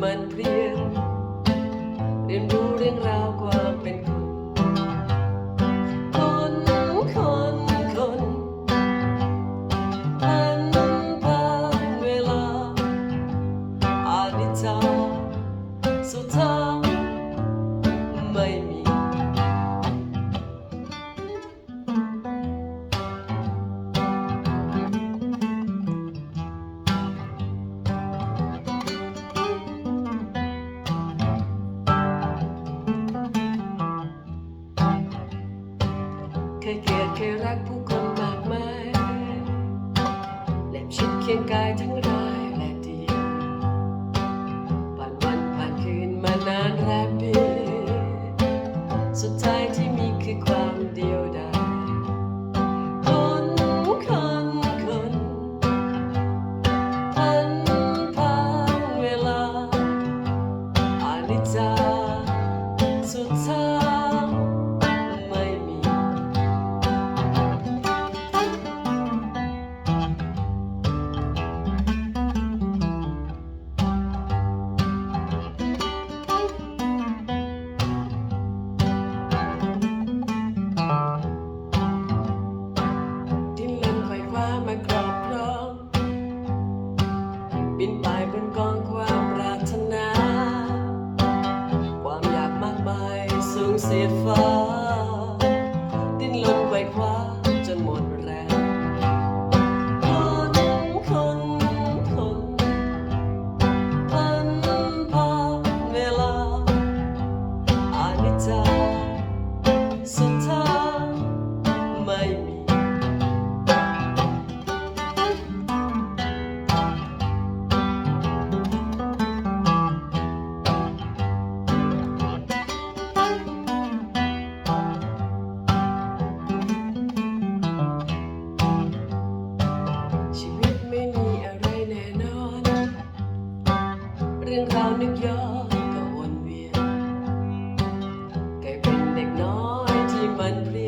woman, please. ยเกลียดเคยรักผู้คนมากมายเล็บชิดเคียงกายทั้งร้ายและดีผ่านวันผ่านคืนมานานแรมปี บินไปเป็นกองความปรารถนา ความอยากมากมายสูงเสียดฟ้า เรื่องราวนึกย้อนก็วนเวียนกลายเป็นเด็กน้อยที่มันเพลีย